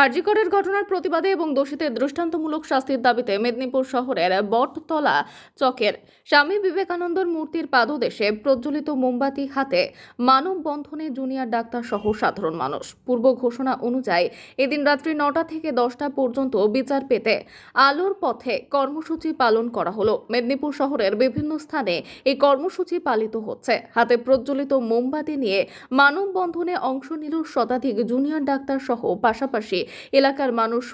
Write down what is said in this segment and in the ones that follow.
আরজিকরের ঘটনার প্রতিবাদে এবং দোষীদের দৃষ্টান্তমূলক শাস্তির দাবিতে মেদিনীপুর শহরের বটতলা চকের স্বামী বিবেকানন্দর মূর্তির পাদদেশে প্রজ্বলিত মোমবাতি হাতে মানববন্ধনে জুনিয়র ডাক্তার সহ সাধারণ মানুষ। পূর্ব ঘোষণা অনুযায়ী, এদিন রাত্রি নটা থেকে দশটা পর্যন্ত বিচার পেতে আলোর পথে কর্মসূচি পালন করা হলো। মেদিনীপুর শহরের বিভিন্ন স্থানে এই কর্মসূচি পালিত হচ্ছে। হাতে প্রজ্বলিত মোমবাতি নিয়ে মানববন্ধনে অংশ নিল শতাধিক জুনিয়র ডাক্তার সহ পাশাপাশি এলাকার মানুষ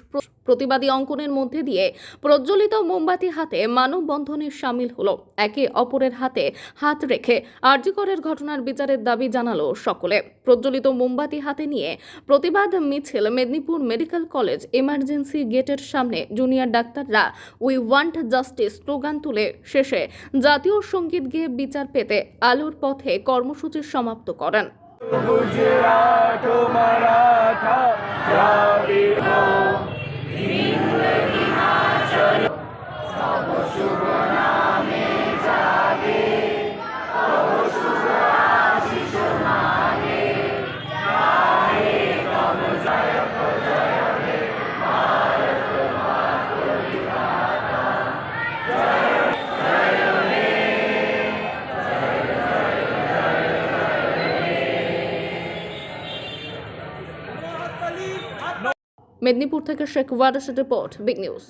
প্রতিবাদী অঙ্কনের মধ্যে দিয়ে প্রজ্বলিত মোমবাতি হাতে মানববন্ধনে সামিল হলো। একে অপরের হাতে হাত রেখে আরজিকরের ঘটনার বিচারের দাবি জানালো সকলে। প্রজ্বলিত মোমবাতি হাতে নিয়ে প্রতিবাদ মিছিল মেদিনীপুর মেডিকেল কলেজ এমার্জেন্সি গেটের সামনে জুনিয়র ডাক্তাররা উই ওয়ান্ট জাস্টিস স্লোগান তুলে শেষে জাতীয় সংগীত গেয়ে বিচার পেতে আলোর পথে কর্মসূচি সমাপ্ত করেন। মেদিনীপুর থেকে শেখ ওয়াদাসের রিপোর্ট বিগ নিউজ।